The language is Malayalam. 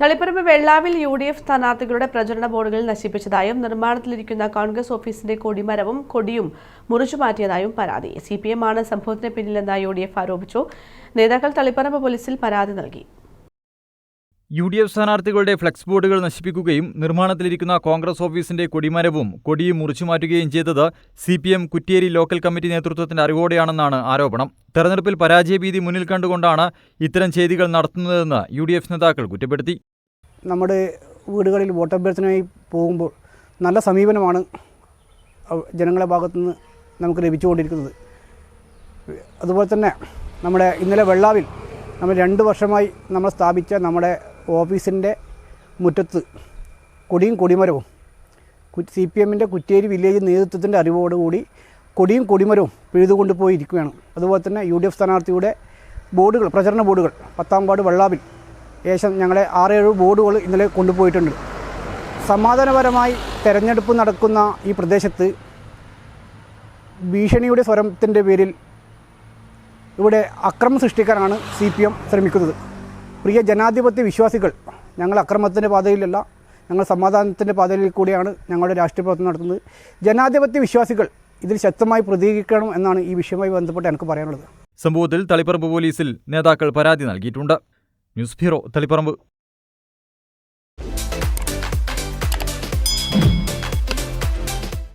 തളിപ്പറമ്പ് വെള്ളാവിൽ യു ഡി എഫ് സ്ഥാനാർത്ഥികളുടെ പ്രചരണ ബോർഡുകൾ നശിപ്പിച്ചതായും നിർമ്മാണത്തിലിരിക്കുന്ന കോൺഗ്രസ് ഓഫീസിന്റെ കൊടിമരവും കൊടിയും മുറിച്ചു മാറ്റിയതായും പരാതി. സി പി എം ആണ് സംഭവത്തിന് പിന്നിലെന്ന് യു ഡി എഫ് ആരോപിച്ചു. നേതാക്കൾ തളിപ്പറമ്പ് പോലീസിൽ പരാതി നൽകി. യു ഡി എഫ് സ്ഥാനാർത്ഥികളുടെ ഫ്ലെക്സ് ബോർഡുകൾ നശിപ്പിക്കുകയും നിർമ്മാണത്തിലിരിക്കുന്ന കോൺഗ്രസ് ഓഫീസിന്റെ കൊടിമരവും കൊടിയും മുറിച്ചുമാറ്റുകയും ചെയ്തത് C P M Kuttiyeri local committee നേതൃത്വത്തിന്റെ അറിവോടെയാണെന്നാണ് ആരോപണം. തെരഞ്ഞെടുപ്പിൽ പരാജയഭീതി മുന്നിൽ കണ്ടുകൊണ്ടാണ് ഇത്തരം ചെയ്തികൾ നടത്തുന്നതെന്ന് യു ഡി എഫ് നേതാക്കൾ കുറ്റപ്പെടുത്തി. നമ്മുടെ വീടുകളിൽ വോട്ടഭ്യർത്ഥനയായി പോകുമ്പോൾ നല്ല സമീപനമാണ് ജനങ്ങളെ ഭാഗത്തുനിന്ന് നമുക്ക് ലഭിച്ചുകൊണ്ടിരിക്കുന്നത്. അതുപോലെ തന്നെ നമ്മുടെ ഇന്നലെ വെള്ളാവിൽ നമ്മൾ രണ്ട് വർഷമായി നമ്മൾ സ്ഥാപിച്ച നമ്മുടെ ഓഫീസിന്റെ മുറ്റത്ത് കൊടിയും കൊടിമരവും സി പി എമ്മിന്റെ കുറ്റേരി വില്ലേജ് നേതൃത്വത്തിന്റെ അറിവോടുകൂടി കൊടിയും കൊടിമരവും പിഴുതുകൊണ്ട് പോയിരിക്കുകയാണ് അതുപോലെ തന്നെ യു ഡി എഫ് സ്ഥാനാർത്ഥിയുടെ ബോർഡുകൾ പ്രചരണ ബോർഡുകൾ പത്താം വാർഡ് വെള്ളാവിൽ ഏകദേശം ഞങ്ങളെ ആറേഴ് ബോർഡുകൾ ഇന്നലെ കൊണ്ടുപോയിട്ടുണ്ട്. സമാധാനപരമായി തെരഞ്ഞെടുപ്പ് നടക്കുന്ന ഈ പ്രദേശത്ത് ഭീഷണിയുടെ സ്വരത്തിന്റെ പേരിൽ ഇവിടെ അക്രമം സൃഷ്ടിക്കാനാണ് സി പി എം ശ്രമിക്കുന്നത്. പ്രിയ ജനാധിപത്യ വിശ്വാസികൾ ഞങ്ങൾ അക്രമത്തിന്റെ പാതയിലല്ല ഞങ്ങൾ സമാധാനത്തിന്റെ പാതയിൽ കൂടിയാണ് ഞങ്ങളുടെ രാഷ്ട്രീയ പ്രവർത്തനം നടത്തുന്നത്. ജനാധിപത്യ വിശ്വാസികൾ ഇതിൽ ശക്തമായി പ്രതികരിക്കണം എന്നാണ് ഈ വിഷയവുമായി ബന്ധപ്പെട്ട് എനിക്ക് പറയാനുള്ളത്. സംഭവത്തിൽ തളിപ്പറമ്പ് പോലീസിൽ നേതാക്കൾ പരാതി നൽകിയിട്ടുണ്ട്. News bureau Taliparamba.